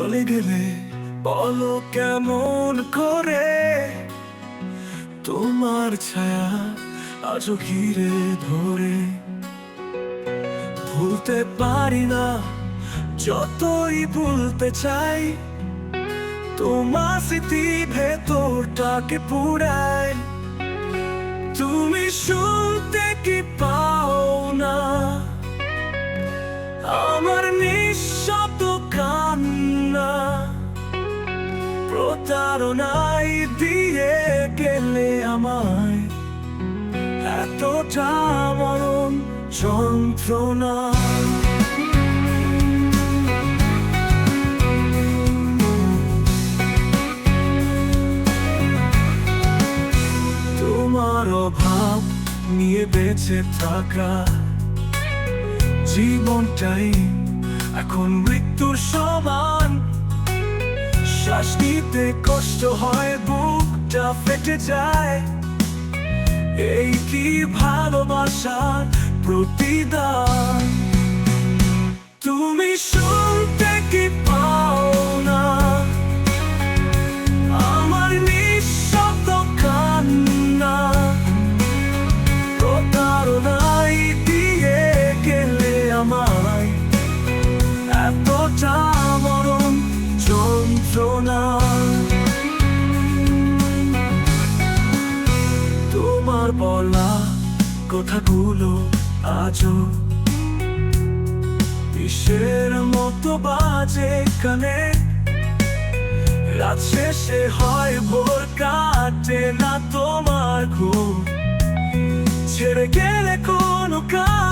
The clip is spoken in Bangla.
চলে গেলে বলো কেমন করে? তোমার ছায়া আজও ঘিরে ধরে। ভুলতে পারি না, যতই ভুলতে চাই, তোমার স্মৃতি ভেতরটাকে পুরায়। তুমি শুনতে কি পাও না? আমার নিঃশব্দ প্রতারণায় দিয়ে গেলে আমায়। এতটা মরণ যন্ত্রণা। তোমার অভাব নিয়ে বেঁচে থাকা। জীবনটাই এখন শ্বাস কষ্ট হয় বুকটা ফেটে যায়। এই কি ভালোবাসার প্রতিদান? বলা কথাগুলো আজও বিশ্বের মতো বাজে কানে। রাত শেষে হয় ভোর, কাটে না তোমার ঘুম। ছেড়ে গেলে কোনো কারণে